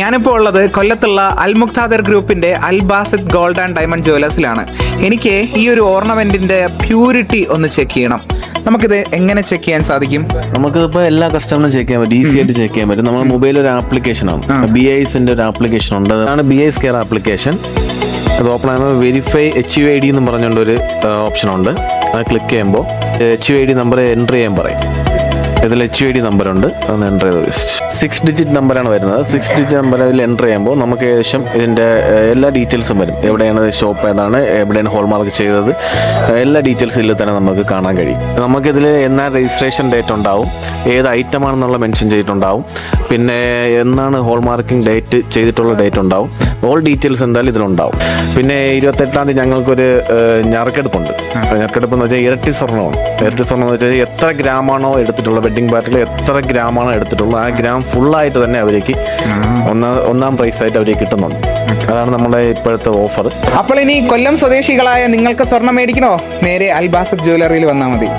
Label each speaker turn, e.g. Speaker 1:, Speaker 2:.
Speaker 1: ഞാനിപ്പോൾ ഉള്ളത് കൊല്ലത്തുള്ള അൽ മുക്താദർ ഗ്രൂപ്പിന്റെ Al Basid gold and diamond ജുവലേഴ്സിലാണ് എനിക്ക് ഈ ഒരു ഓർണമെന്റിന്റെ പ്യൂരിറ്റി ഒന്ന് ചെക്ക് ചെയ്യണം. നമുക്കിത് എങ്ങനെ ചെക്ക് ചെയ്യാൻ സാധിക്കും?
Speaker 2: നമുക്കിപ്പോൾ എല്ലാ കസ്റ്റമറും ചെക്ക് ചെയ്യാൻ പറ്റും. ഈസി ആയിട്ട് ചെക്ക് ചെയ്യാൻ പറ്റും. നമ്മുടെ മൊബൈലിൽ ഒരു ആപ്ലിക്കേഷൻ ആണ്. ബി ഐസിന്റെ ഒരു ആപ്ലിക്കേഷൻ ഉണ്ട്. അതാണ് ബി ഐസ് കെയർ ആപ്ലിക്കേഷൻ അത് ഓപ്പൺ ആകുമ്പോൾ verify H U I D എന്ന് പറഞ്ഞുകൊണ്ട് ഒരു ഓപ്ഷൻ ഉണ്ട്. അത് ക്ലിക്ക് ചെയ്യുമ്പോൾ H U I D number enter ചെയ്യാൻ പറയും. ഇതിൽ എച്ച് ഐ ഡി നമ്പർ ഉണ്ട്. അതൊന്ന് എന്റർ ചെയ്ത് സിക്സ് ഡിജിറ്റ് നമ്പറാണ് വരുന്നത്. സിക്സ് ഡിജിറ്റ് നമ്പർ അതിൽ എന്റർ ചെയ്യുമ്പോൾ നമുക്ക് ഏകദേശം ഇതിന്റെ എല്ലാ ഡീറ്റെയിൽസും വരും. എവിടെയാണ് ഷോപ്പ് ഏതാണ് എവിടെയാണ് ഹോൾമാർക്ക് ചെയ്തത് എല്ലാ ഡീറ്റെയിൽസും ഇതിൽ തന്നെ നമുക്ക് കാണാൻ കഴിയും. നമുക്കിതിൽ എന്നാ രജിസ്ട്രേഷൻ ഡേറ്റ് ഉണ്ടാവും ഏത് ഐറ്റം ആണെന്നുള്ള മെൻഷൻ ചെയ്തിട്ടുണ്ടാവും പിന്നെ എന്നാണ് ഹോൾമാർക്കിംഗ് ഡേറ്റ് ചെയ്തിട്ടുള്ള ഡേറ്റ് ഉണ്ടാവും ഓൾ ഡീറ്റെയിൽസ് എന്തായാലും ഇതിലുണ്ടാവും. പിന്നെ ഇരുപത്തെട്ടാം തീയതി ഞങ്ങൾക്കൊരു ഞറക്കെടുപ്പുണ്ട് ഞറുക്കെടുപ്പ് എന്ന് വെച്ചാൽ ഇരട്ടി സ്വർണമാണ്. ഇരട്ടി സ്വർണം എന്ന് വെച്ചാൽ എത്ര ഗ്രാമാണോ എടുത്തിട്ടുള്ളത് വെഡിങ് പാർട്ടിൽ എത്ര ഗ്രാമാണ് എടുത്തിട്ടുള്ളത്. ആ ഗ്രാം ഫുള്ളായിട്ട് തന്നെ അവർക്ക് ഒന്നാം ഒന്നാം പ്രൈസ് ആയിട്ട് അവർക്ക് കിട്ടുന്നുണ്ട്. അതാണ് നമ്മുടെ ഇപ്പോഴത്തെ ഓഫർ
Speaker 1: അപ്പോൾ ഇനി കൊല്ലം സ്വദേശികളായ നിങ്ങൾക്ക് സ്വർണം മേടിക്കണോ? നേരെ അൽ ബാസിദ് ജ്വല്ലറിയിൽ വന്നാൽ മതി.